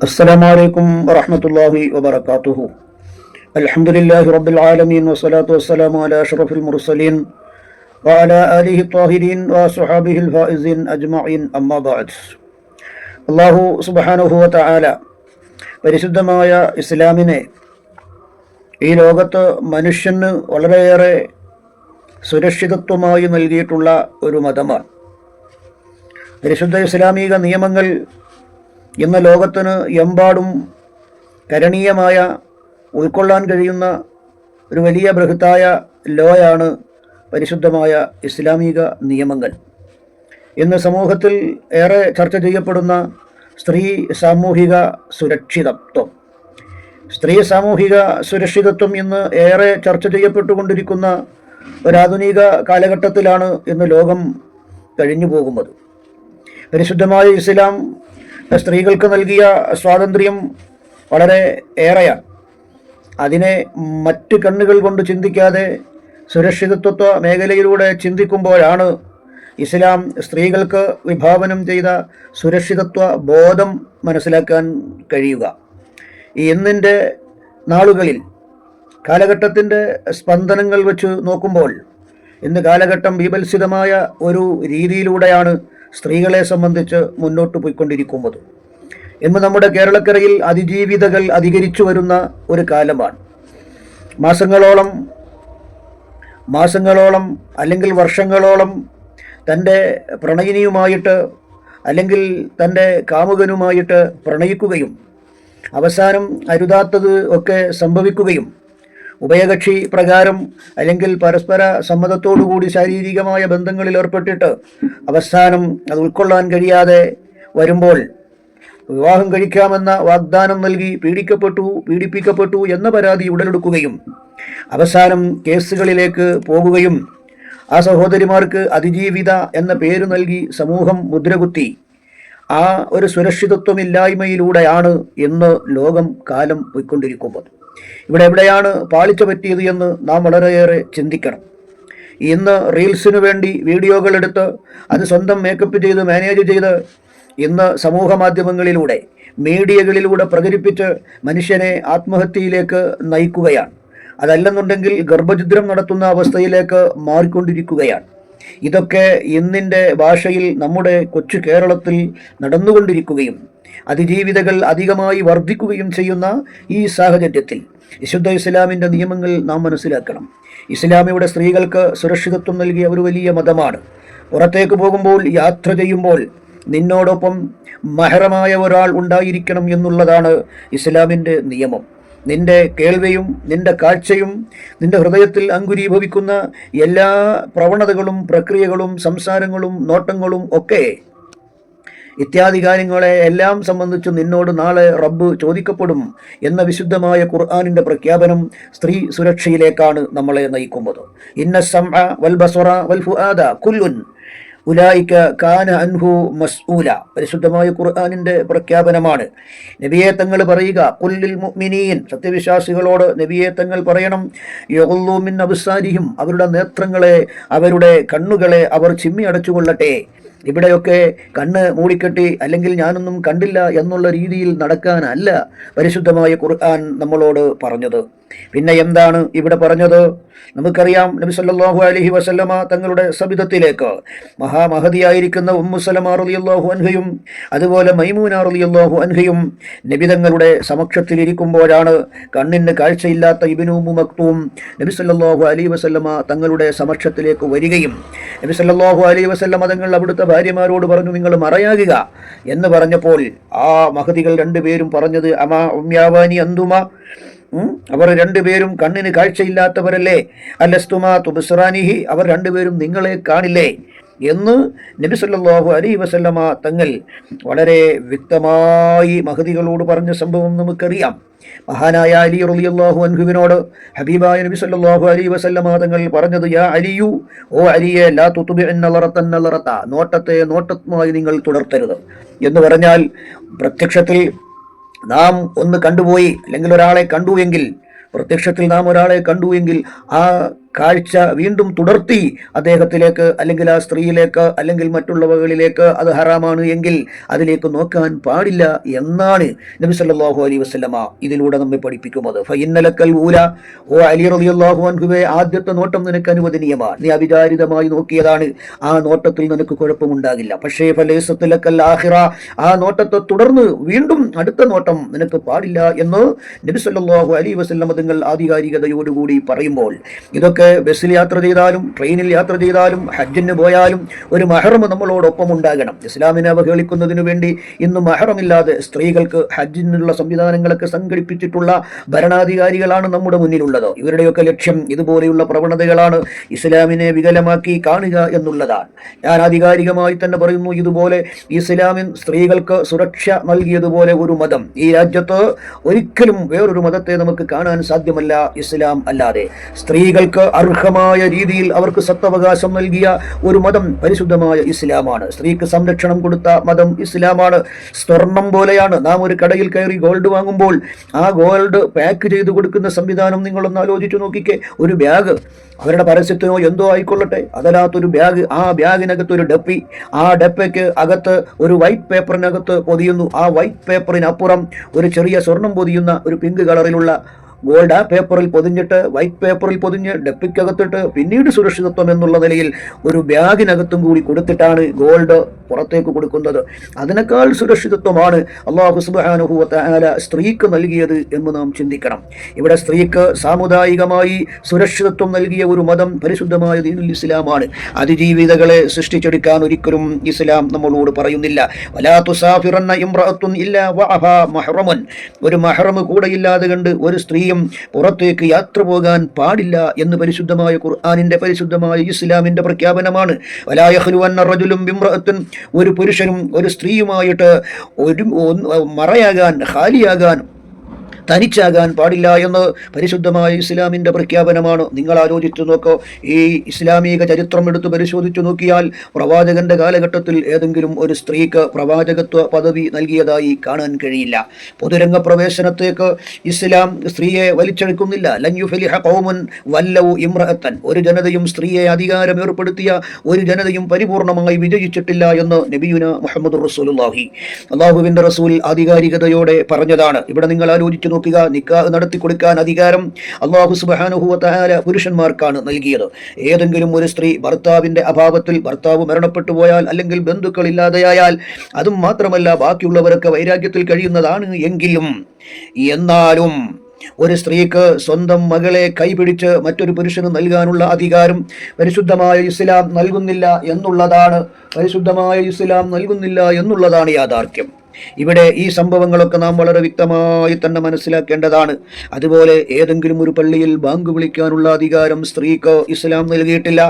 السلام عليكم ورحمة الله وبركاته الحمد لله رب العالمين والصلاة والسلام على أشرف المرسلين وعلى آله الطاهرين وصحابه الفائزين أجمعين أما بعد അള്ളാഹു സുബാനുഹുവ താല പരിശുദ്ധമായ ഇസ്ലാമിനെ ഈ ലോകത്ത് മനുഷ്യന് വളരെയേറെ സുരക്ഷിതത്വമായി നൽകിയിട്ടുള്ള ഒരു മതമാണ് പരിശുദ്ധ ഇസ്ലാമിക നിയമങ്ങൾ ഇന്ന് ലോകത്തിന് എമ്പാടും കരണീയമായ ഉൾക്കൊള്ളാൻ കഴിയുന്ന ഒരു വലിയ ബൃഹത്തായ ലോയാണ് പരിശുദ്ധമായ ഇസ്ലാമിക നിയമങ്ങൾ. ഇന്ന് സമൂഹത്തിൽ ഏറെ ചർച്ച ചെയ്യപ്പെടുന്ന സ്ത്രീ സാമൂഹിക സുരക്ഷിതത്വം. സ്ത്രീ സാമൂഹിക സുരക്ഷിതത്വം ഇന്ന് ഏറെ ചർച്ച ചെയ്യപ്പെട്ടുകൊണ്ടിരിക്കുന്ന ഒരാധുനിക കാലഘട്ടത്തിലാണ് ഇന്ന് ലോകം കഴിഞ്ഞു പോകുന്നത് പരിശുദ്ധമായ ഇസ്ലാം സ്ത്രീകൾക്ക് നൽകിയ സ്വാതന്ത്ര്യം വളരെ ഏറെയാണ്. അതിനെ മറ്റ് കണ്ണുകൾ കൊണ്ട് ചിന്തിക്കാതെ സുരക്ഷിതത്വ മേഖലയിലൂടെ ചിന്തിക്കുമ്പോഴാണ് ഇസ്ലാം സ്ത്രീകൾക്ക് വിഭാവനം ചെയ്ത സുരക്ഷിതത്വ ബോധം മനസ്സിലാക്കാൻ കഴിയുക. ഇന്നിന്റെ നാളുകളിൽ കാലഘട്ടത്തിന്റെ സ്പന്ദനങ്ങൾ വെച്ച് നോക്കുമ്പോൾ ഇന്ന് കാലഘട്ടം വിപത്സിതമായ ഒരു രീതിയിലൂടെയാണ് സ്ത്രീകളെ സംബന്ധിച്ച് മുന്നോട്ട് പോയിക്കൊണ്ടിരിക്കുന്നത്. ഇന്ന് നമ്മുടെ കേരളക്കരയിൽ അതിജീവിതകൾ അധികരിച്ചു വരുന്ന ഒരു കാലമാണ്. മാസങ്ങളോളം മാസങ്ങളോളം അല്ലെങ്കിൽ വർഷങ്ങളോളം തന്റെ പ്രണയിനിയുമായിട്ട് അല്ലെങ്കിൽ തന്റെ കാമുകനുമായിട്ട് പ്രണയിക്കുകയും അവസാനം അരുതാത്തത് ഒക്കെ സംഭവിക്കുകയും ഉഭയകക്ഷി പ്രകാരം അല്ലെങ്കിൽ പരസ്പര സമ്മതത്തോടുകൂടി ശാരീരികമായ ബന്ധങ്ങളിൽ ഏർപ്പെട്ടിട്ട് അവസാനം അത് ഉൾക്കൊള്ളാൻ കഴിയാതെ വരുമ്പോൾ വിവാഹം കഴിക്കാമെന്ന വാഗ്ദാനം നൽകി പീഡിക്കപ്പെട്ടു പീഡിപ്പിക്കപ്പെട്ടു എന്ന പരാതി ഉടലെടുക്കുകയും അവസാനം കേസുകളിലേക്ക് പോകുകയും ആ സഹോദരിമാർക്ക് അതിജീവിത എന്ന പേര് നൽകി സമൂഹം മുദ്രകുത്തി. ആ ഒരു സുരക്ഷിതത്വമില്ലായ്മയിലൂടെയാണ് ഇന്ന് ലോകം കാലം പോയിക്കൊണ്ടിരിക്കുന്നത്. ഇവിടെ എവിടെയാണ് പാളിച്ച പറ്റിയത് എന്ന് നാം വളരെയേറെ ചിന്തിക്കണം. ഇന്ന് റീൽസിനു വേണ്ടി വീഡിയോകൾ എടുത്ത് അത് സ്വന്തം മേക്കപ്പ് ചെയ്ത് മാനേജ് ചെയ്ത് ഇന്ന് സമൂഹ മാധ്യമങ്ങളിലൂടെ മീഡിയകളിലൂടെ പ്രചരിപ്പിച്ച് മനുഷ്യനെ ആത്മഹത്യയിലേക്ക് നയിക്കുകയാണ്. അതല്ലെന്നുണ്ടെങ്കിൽ ഗർഭഛിദ്രം നടത്തുന്ന അവസ്ഥയിലേക്ക് മാറിക്കൊണ്ടിരിക്കുകയാണ്. ഇതൊക്കെ ഇന്നിന്റെ ഭാഷയിൽ നമ്മുടെ കൊച്ചു കേരളത്തിൽ നടന്നുകൊണ്ടിരിക്കുകയും അതിജീവിതകൾ അധികമായി വർദ്ധിക്കുകയും ചെയ്യുന്ന ഈ സാഹചര്യത്തിൽ വിശുദ്ധ ഇസ്ലാമിന്റെ നിയമങ്ങൾ നാം മനസ്സിലാക്കണം. ഇസ്ലാമിയുടെ സ്ത്രീകൾക്ക് സുരക്ഷിതത്വം നൽകിയ ഒരു വലിയ മതമാണ്. പുറത്തേക്ക് പോകുമ്പോൾ യാത്ര ചെയ്യുമ്പോൾ നിന്നോടൊപ്പം മഹരമായ ഒരാൾ ഉണ്ടായിരിക്കണം എന്നുള്ളതാണ് ഇസ്ലാമിന്റെ നിയമം. നിന്റെ കേൾവിയും നിന്റെ കാഴ്ചയും നിന്റെ ഹൃദയത്തിൽ അങ്കുരീഭവിക്കുന്ന എല്ലാ പ്രവണതകളും പ്രക്രിയകളും സംസാരങ്ങളും നോട്ടങ്ങളും ഒക്കെ ഇത്യാദി കാര്യങ്ങളെ എല്ലാം സംബന്ധിച്ച് നിന്നോട് നാളെ റബ്ബ് ചോദിക്കപ്പെടും എന്ന വിശുദ്ധമായ ഖുർആാനിന്റെ പ്രഖ്യാപനം സ്ത്രീ സുരക്ഷയിലേക്കാണ് നമ്മളെ നയിക്കുന്നത്. ഇന്ന സംഅ വൽ ബസറ വൽ ഫുആദ കുല്ലുൻ. ഉലായിക്ക കാന അൻഹു മസ്ഊല. പരിശുദ്ധമായ ഖുർആാനിന്റെ പ്രഖ്യാപനമാണ്. നബിയെ തങ്ങൾ പറയുക കുല്ലിൽ മുഅ്മിനീൻ. സത്യവിശ്വാസികളോട് നബിയെ തങ്ങൾ പറയണം യഹുല്ലൂമിൻ അബുസാരിയും അവരുടെ നേത്രങ്ങളെ അവരുടെ കണ്ണുകളെ അവർ ചിമ്മി അടച്ചുകൊള്ളട്ടെ ഇവിടെയൊക്കെ കണ്ണ് മൂടിക്കെട്ടി അല്ലെങ്കിൽ ഞാനൊന്നും കണ്ടില്ല എന്നുള്ള രീതിയിൽ നടക്കാനല്ല പരിശുദ്ധമായ ഖുർആൻ നമ്മളോട് പറഞ്ഞത്. പിന്നെ എന്താണ് ഇവിടെ പറഞ്ഞത്? നമുക്കറിയാം നബി സല്ലാഹു അലഹി വസല്ലമ തങ്ങളുടെ സബിതത്തിലേക്ക് മഹാമഹതിയായിരിക്കുന്ന ഉമ്മു സലമ റളിയല്ലാഹു അൻഹയും അതുപോലെ മൈമൂന റളിയല്ലാഹു അൻഹയും നബിതങ്ങളുടെ സമക്ഷത്തിലിരിക്കുമ്പോഴാണ് കണ്ണിന് കാഴ്ചയില്ലാത്ത ഇബ്നു മക്തൂം നബി സല്ലാഹു അലൈഹി വസല്ലമ തങ്ങളുടെ സമക്ഷത്തിലേക്ക് വരികയും നബി സല്ലാഹു അലൈഹി വസല്ല മതങ്ങൾ അവിടുത്തെ ഭാര്യമാരോട് പറഞ്ഞു നിങ്ങൾ മറയാകുക. എന്ന് പറഞ്ഞപ്പോൾ ആ മഹതികൾ രണ്ടുപേരും പറഞ്ഞത് അമാ ഉമ്യാവാനി അന്തുമ? അവർ രണ്ടുപേരും കണ്ണിന് കാഴ്ചയില്ലാത്തവരല്ലേ? അല്ലസ്തുമാ തുബ്സറാനിഹി. അവർ രണ്ടുപേരും നിങ്ങളെ കാണില്ലേ? എന്ന് നബി സല്ലാഹു അലൈഹി വസല്ലമ തങ്ങൾ വളരെ വ്യക്തമായി മഹതികളോട് പറഞ്ഞ സംഭവം നമുക്കറിയാം. മഹാനായ അലി റളിയല്ലാഹു അൻഹുവിനോട് ഹബീബായ നബി സല്ലല്ലാഹു അലൈഹി വസല്ലമ തങ്ങൾ പറഞ്ഞത് യാ അലിയു ഓ അലിയെ ലാ നോട്ടത്തെ നോട്ടമായി നിങ്ങൾ തുടർത്തരുത്. എന്ന് പറഞ്ഞാൽ പ്രത്യക്ഷത്തിൽ നാം ഒന്ന് കണ്ടുപോയി അല്ലെങ്കിൽ ഒരാളെ കണ്ടു എങ്കിൽ പ്രത്യക്ഷത്തിൽ നാം ഒരാളെ കണ്ടു എങ്കിൽ ആ കാഴ്ച വീണ്ടും തുടർത്തി അദ്ദേഹത്തിലേക്ക് അല്ലെങ്കിൽ ആ സ്ത്രീയിലേക്ക് അല്ലെങ്കിൽ മറ്റുള്ളവകളിലേക്ക് അത് ഹറാമാണ് എങ്കിൽ അതിലേക്ക് നോക്കാൻ പാടില്ല എന്നാണ് നബി സല്ലാഹു അലൈ വസല്ലമ ഇതിലൂടെ നമ്മെ പഠിപ്പിക്കുന്നത്. ഫൈനലക്കൽ ഊല. ഓ അലി റളിയല്ലാഹു അൻഹുവേ ആദ്യത്തെ നോട്ടം നിനക്ക് അനുവദനീയമാണ്. നീ അവിചാരിതമായി നോക്കിയതാണ്. ആ നോട്ടത്തിൽ നിനക്ക് കുഴപ്പമുണ്ടാകില്ല. പക്ഷേ ഫലേസത്തിലക്കൽ ആഹിറ ആ നോട്ടത്തെ തുടർന്ന് വീണ്ടും അടുത്ത നോട്ടം നിനക്ക് പാടില്ല എന്ന് നബി സല്ലല്ലാഹു അലൈഹി വസല്ലമ തങ്ങൾ ആധികാരികതയോടുകൂടി പറയുമ്പോൾ ഇതൊക്കെ ബസ്സിൽ യാത്ര ചെയ്താലും ട്രെയിനിൽ യാത്ര ചെയ്താലും ഹജ്ജിന് പോയാലും ഒരു മഹറം നമ്മളോടൊപ്പം ഉണ്ടാകണം. ഇസ്ലാമിനെ അവഹേളിക്കുന്നതിനു വേണ്ടി ഇന്ന് മഹറമില്ലാതെ സ്ത്രീകൾക്ക് ഹജ്ജിനുള്ള സംവിധാനങ്ങളൊക്കെ സംഘടിപ്പിച്ചിട്ടുള്ള ഭരണാധികാരികളാണ് നമ്മുടെ മുന്നിലുള്ളത്. ഇവരുടെയൊക്കെ ലക്ഷ്യം ഇതുപോലെയുള്ള പ്രവണതകളാണ് ഇസ്ലാമിനെ വികലമാക്കി കാണുക എന്നുള്ളതാണ്. ഞാൻ ആധികാരികമായി തന്നെ പറയുന്നു ഇതുപോലെ ഇസ്ലാമിൻ സ്ത്രീകൾക്ക് സുരക്ഷ നൽകിയതുപോലെ ഒരു മതം. ഈ രാജ്യത്ത് ഒരിക്കലും വേറൊരു മതത്തെ നമുക്ക് കാണാൻ സാധ്യമല്ല ഇസ്ലാം അല്ലാതെ. സ്ത്രീകൾക്ക് അർഹമായ രീതിയിൽ അവർക്ക് സത്വവകാശം നൽകിയ ഒരു മതം പരിശുദ്ധമായ ഇസ്ലാമാണ്. സ്ത്രീക്ക് സംരക്ഷണം കൊടുത്ത മതം ഇസ്ലാമാണ്. സ്വർണം പോലെയാണ്. നാം ഒരു കടയിൽ കയറി ഗോൾഡ് വാങ്ങുമ്പോൾ ആ ഗോൾഡ് പാക്ക് ചെയ്ത് കൊടുക്കുന്ന സംവിധാനം നിങ്ങളൊന്ന് ആലോചിച്ചു നോക്കിക്കേ. ഒരു ബാഗ് അവരുടെ പരസ്യത്തിനോ എന്തോ ആയിക്കൊള്ളട്ടെ. അതല്ലാത്തൊരു ബാഗ് ആ ബാഗിനകത്ത് ഒരു ഡപ്പി. ആ ഡപ്പയ്ക്ക് അകത്ത് ഒരു വൈറ്റ് പേപ്പറിനകത്ത് പൊതിയുന്നു. ആ വൈറ്റ് പേപ്പറിനപ്പുറം ഒരു ചെറിയ സ്വർണം പൊതിയുന്ന ഒരു പിങ്ക് കളറിലുള്ള ഗോൾഡ് ആ പേപ്പറിൽ പൊതിഞ്ഞിട്ട് വൈറ്റ് പേപ്പറിൽ പൊതിഞ്ഞ് ഡെപ്പിക്കകത്തിട്ട് പിന്നീട് സുരക്ഷിതത്വം എന്നുള്ള നിലയിൽ ഒരു ബാഗിനകത്തും കൂടി കൊടുത്തിട്ടാണ് ഗോൾഡ് പുറത്തേക്ക് കൊടുക്കുന്നത്. അതിനേക്കാൾ സുരക്ഷിതത്വമാണ് അള്ളാഹു സുബാനുഭവത്താല സ്ത്രീക്ക് നൽകിയത് എന്ന് നാം ചിന്തിക്കണം. ഇവിടെ സ്ത്രീക്ക് സാമുദായികമായി സുരക്ഷിതത്വം നൽകിയ ഒരു മതം പരിശുദ്ധമായ ദീനുൽ ഇസ്ലാമാണ്. അതിജീവിതകളെ സൃഷ്ടിച്ചെടുക്കാൻ ഒരിക്കലും ഇസ്ലാം നമ്മളോട് പറയുന്നില്ല. ഒരു മഹ്റമ് കൂടെയില്ലാതെ കണ്ട് ഒരു സ്ത്രീയും പുറത്തേക്ക് യാത്ര പോകാൻ പാടില്ല എന്ന് പരിശുദ്ധമായ ഖുർആാനിന്റെ പരിശുദ്ധമായ ഇസ്ലാമിന്റെ പ്രഖ്യാപനമാണ്. വലായഹ്ലുവന്ന റജുലും ബിംറഅത്തുൻ. ഒരു പുരുഷനും ഒരു സ്ത്രീയുമായിട്ട് ഒരു മറയാകാൻ ഖാലിയാകാൻ തനിച്ചാകാൻ പാടില്ല എന്ന് പരിശുദ്ധമായ ഇസ്ലാമിന്റെ പ്രഖ്യാപനമാണ്. നിങ്ങൾ ആലോചിച്ചു നോക്കോ ഈ ഇസ്ലാമിക ചരിത്രം എടുത്ത് പരിശോധിച്ചു നോക്കിയാൽ പ്രവാചകന്റെ കാലഘട്ടത്തിൽ ഏതെങ്കിലും ഒരു സ്ത്രീക്ക് പ്രവാചകത്വ പദവി നൽകിയതായി കാണാൻ കഴിയില്ല. പൊതുരംഗ പ്രവേശനത്തേക്ക് ഇസ്ലാം സ്ത്രീയെ വലിച്ചെടുക്കുന്നില്ല. ലഞ്ഞുഫലിഹ കൗമൻ വല്ലവു ഇമ്രഹത്തൻ ഒരു ജനതയും സ്ത്രീയെ അധികാരം ഏർപ്പെടുത്തിയ ഒരു ജനതയും പരിപൂർണമായി വിജയിച്ചിട്ടില്ല എന്ന് നബിയുന മുഹമ്മദ് റസൂലുള്ളാഹി. അള്ളാഹുവിന്റെ റസൂൽ ആധികാരികതയോടെ പറഞ്ഞതാണ്. ഇവിടെ നിങ്ങൾ ആലോചിച്ചു നോക്കുക നിക്കാഹ് നടത്തി കൊടുക്കാൻ അധികാരം അള്ളാഹു സുബാനുഹുല പുരുഷന്മാർക്കാണ് നൽകിയത്. ഏതെങ്കിലും ഒരു സ്ത്രീ ഭർത്താവിന്റെ അഭാവത്തിൽ ഭർത്താവ് മരണപ്പെട്ടു പോയാൽ അല്ലെങ്കിൽ ബന്ധുക്കൾ ഇല്ലാതെയായാൽ അതും മാത്രമല്ല ബാക്കിയുള്ളവരൊക്കെ വൈരാഗ്യത്തിൽ കഴിയുന്നതാണ് എങ്കിലും. എന്നാലും ഒരു സ്ത്രീക്ക് സ്വന്തം മകളെ കൈപിടിച്ച് മറ്റൊരു പുരുഷന് നൽകാനുള്ള അധികാരം പരിശുദ്ധമായ ഇസ്ലാം നൽകുന്നില്ല എന്നുള്ളതാണ് പരിശുദ്ധമായ ഇസ്ലാം നൽകുന്നില്ല എന്നുള്ളതാണ് യാഥാർത്ഥ്യം. ഇവിടെ ഈ സംഭവങ്ങളൊക്കെ നാം വളരെ വ്യക്തമായി തന്നെ മനസ്സിലാക്കേണ്ടതാണ്. അതുപോലെ ഏതെങ്കിലും ഒരു പള്ളിയിൽ ബാങ്ക് വിളിക്കാനുള്ള അധികാരം സ്ത്രീക്ക് ഇസ്ലാം നൽകിയിട്ടില്ല.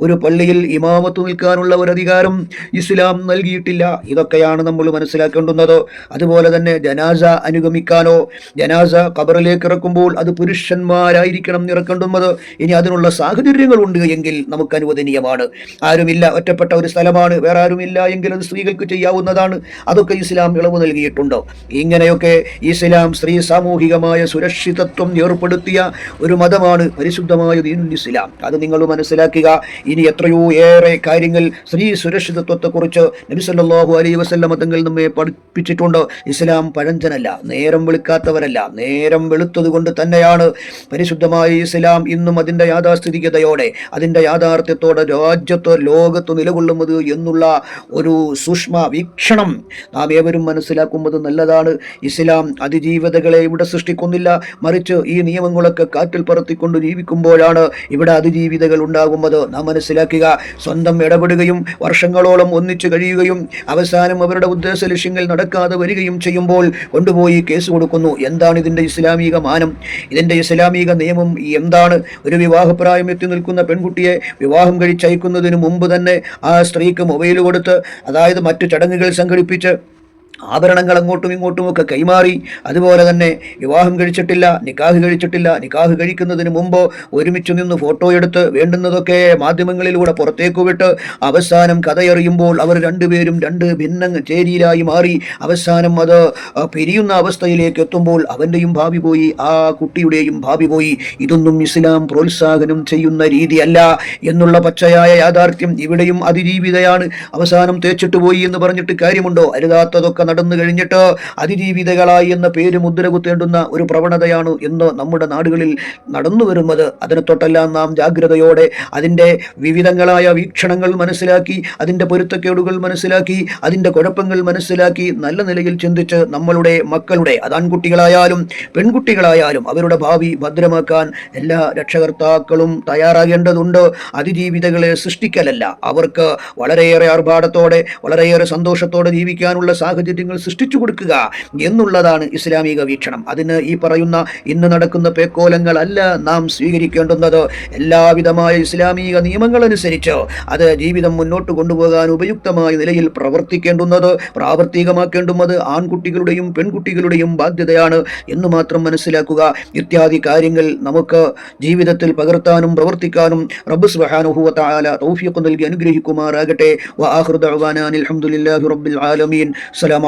ഒരു പള്ളിയിൽ ഇമാമത്ത് നിൽക്കാനുള്ള ഒരു അധികാരം ഇസ്ലാം നൽകിയിട്ടില്ല. ഇതൊക്കെയാണ് നമ്മൾ മനസ്സിലാക്കേണ്ടുന്നത്. അതുപോലെ തന്നെ ജനാസ അനുഗമിക്കാനോ ജനാസ കബറിലേക്ക് ഇറക്കുമ്പോൾ അത് പുരുഷന്മാരായിരിക്കണം ഇറക്കേണ്ടുന്നത്. ഇനി അതിനുള്ള സാഹചര്യങ്ങളുണ്ട് എങ്കിൽ നമുക്ക് അനുവദനീയമാണ്. ആരുമില്ല ഒറ്റപ്പെട്ട ഒരു സ്ഥലമാണ്. വേറെ ആരുമില്ല എങ്കിൽ അത് സ്ത്രീകൾക്ക് ചെയ്യാവുന്നതാണ്. അതൊക്കെ ഇസ്ലാം ഇളവ് നൽകിയിട്ടുണ്ട്? ഇങ്ങനെയൊക്കെ ഇസ്ലാം സ്ത്രീ സാമൂഹികമായ സുരക്ഷിതത്വം ഏർപ്പെടുത്തിയ ഒരു മതമാണ് പരിശുദ്ധമായ ദീനുൽ ഇസ്ലാം. അത് നിങ്ങൾ മനസ്സിലാക്കുക. ഇനി എത്രയോ ഏറെ കാര്യങ്ങൾ സ്ത്രീ സുരക്ഷിതത്വത്തെക്കുറിച്ച് നബി സല്ലല്ലാഹു അലൈഹി വസല്ലമ തങ്ങൾ നമ്മെ പഠിപ്പിച്ചിട്ടുണ്ട്. ഇസ്ലാം പഴഞ്ചനല്ല നേരം വെളുക്കാത്തവരല്ല നേരം വെളുത്തത് കൊണ്ട് തന്നെയാണ് പരിശുദ്ധമായ ഇസ്ലാം ഇന്നും അതിന്റെ യാഥാസ്ഥിതികതയോടെ അതിന്റെ യാഥാർത്ഥ്യത്തോടെ രാജ്യത്ത് ലോകത്ത് നിലകൊള്ളുന്നത് എന്നുള്ള ഒരു സൂക്ഷ്മ വീക്ഷണം നാം ഏവരും മനസ്സിലാക്കുമ്പോൾ നല്ലതാണ്. ഇസ്ലാം അതിജീവിതകളെ ഇവിടെ സൃഷ്ടിക്കുന്നില്ല. മറിച്ച് ഈ നിയമങ്ങളൊക്കെ കാറ്റിൽ പറത്തിക്കൊണ്ട് ജീവിക്കുമ്പോഴാണ് ഇവിടെ അതിജീവിതകൾ ഉണ്ടാകുന്നത്. നാം മനസ്സിലാക്കുക സ്വന്തം ഇടപെടുകയും വർഷങ്ങളോളം ഒന്നിച്ചു കഴിയുകയും അവസാനം അവരുടെ ഉദ്ദേശ ലക്ഷ്യങ്ങൾ നടക്കാതെ വരികയും ചെയ്യുമ്പോൾ കൊണ്ടുപോയി കേസ് കൊടുക്കുന്നു. എന്താണ് ഇതിന്റെ ഇസ്ലാമിക മാനം? ഇതിന്റെ ഇസ്ലാമിക നിയമം എന്താണ്? ഒരു വിവാഹപ്രായം എത്തി നിൽക്കുന്ന പെൺകുട്ടിയെ വിവാഹം കഴിച്ചയക്കുന്നതിന് മുമ്പ് തന്നെ ആ സ്ത്രീക്ക് മൊബൈൽ കൊടുത്ത് അതായത് മറ്റു ചടങ്ങുകൾ സംഘടിപ്പിച്ച് ആഭരണങ്ങൾ അങ്ങോട്ടും ഇങ്ങോട്ടും ഒക്കെ കൈമാറി. അതുപോലെ തന്നെ വിവാഹം കഴിച്ചിട്ടില്ല നിക്കാഹ് കഴിച്ചിട്ടില്ല. നിക്കാഹ് കഴിക്കുന്നതിന് മുമ്പ് ഒരുമിച്ച് നിന്ന് ഫോട്ടോ എടുത്ത് വേണ്ടുന്നതൊക്കെ മാധ്യമങ്ങളിലൂടെ പുറത്തേക്ക് വിട്ട് അവസാനം കഥയറിയുമ്പോൾ അവർ രണ്ടുപേരും രണ്ട് ഭിന്ന ചേരിയിലായി മാറി. അവസാനം അത് പിരിയുന്ന അവസ്ഥയിലേക്ക് എത്തുമ്പോൾ അവന്റെയും ഭാവി പോയി ആ കുട്ടിയുടെയും ഭാവി പോയി. ഇതൊന്നും ഇസ്ലാം പ്രോത്സാഹനം ചെയ്യുന്ന രീതിയല്ല എന്നുള്ള പച്ചയായ യാഥാർത്ഥ്യം ഇവിടെയും അതിജീവിതയാണ്. അവസാനം തേച്ചിട്ട് പോയി എന്ന് പറഞ്ഞിട്ട് കാര്യമുണ്ടോ? അരുതാത്തതൊക്കെ നടന്നു കഴിഞ്ഞിട്ട് അതിജീവിതകളായി എന്ന പേര് മുദ്രകുത്തേണ്ടുന്ന ഒരു പ്രവണതയാണ് ഇന്ന് നമ്മുടെ നാടുകളിൽ നടന്നു വരുന്നത്. അതിനെ തൊട്ടെല്ലാം നാം ജാഗ്രതയോടെ അതിന്റെ വിവിധങ്ങളായ വീക്ഷണങ്ങൾ മനസ്സിലാക്കി അതിന്റെ പൊരുത്തക്കേടുകൾ മനസ്സിലാക്കി അതിന്റെ കുഴപ്പങ്ങൾ മനസ്സിലാക്കി നല്ല നിലയിൽ ചിന്തിച്ച് നമ്മളുടെ മക്കളുടെ അതാൺകുട്ടികളായാലും പെൺകുട്ടികളായാലും അവരുടെ ഭാവി ഭദ്രമാക്കാൻ എല്ലാ രക്ഷകർത്താക്കളും തയ്യാറാകേണ്ടതുണ്ട്. അതിജീവിതകളെ സൃഷ്ടിക്കലല്ല. അവർക്ക് വളരെയേറെ ആർഭാടത്തോടെ വളരെയേറെ സന്തോഷത്തോടെ ജീവിക്കാനുള്ള സാഹചര്യങ്ങൾ സൃഷ്ടിച്ചു കൊടുക്കുക എന്നുള്ളതാണ് ഇസ്ലാമിക വീക്ഷണം. അതിന് ഈ പറയുന്ന ഇന്ന് നടക്കുന്ന പേക്കോലങ്ങളല്ല നാം സ്വീകരിക്കേണ്ടുന്നത്. എല്ലാവിധമായ ഇസ്ലാമിക നിയമങ്ങൾ അനുസരിച്ച് അത് ജീവിതം മുന്നോട്ട് കൊണ്ടുപോകാൻ ഉപയുക്തമായ നിലയിൽ പ്രവർത്തിക്കേണ്ടുന്നത് പ്രാവർത്തികമാക്കേണ്ടുന്നത് ആൺകുട്ടികളുടെയും പെൺകുട്ടികളുടെയും ബാധ്യതയാണ് എന്ന് മാത്രം മനസ്സിലാക്കുക. ഇത്യാദി കാര്യങ്ങൾ നമുക്ക് ജീവിതത്തിൽ പകർത്താനും പ്രവർത്തിക്കാനും റബ്ബ് സുബ്ഹാനഹു വ തആല തൗഫീഖ് നൽകി അനുഗ്രഹിക്കുമാറാകട്ടെ. വ അൽഹംദുലില്ലാഹി റബ്ബിൽ ആലമീൻ. അസ്സലാമു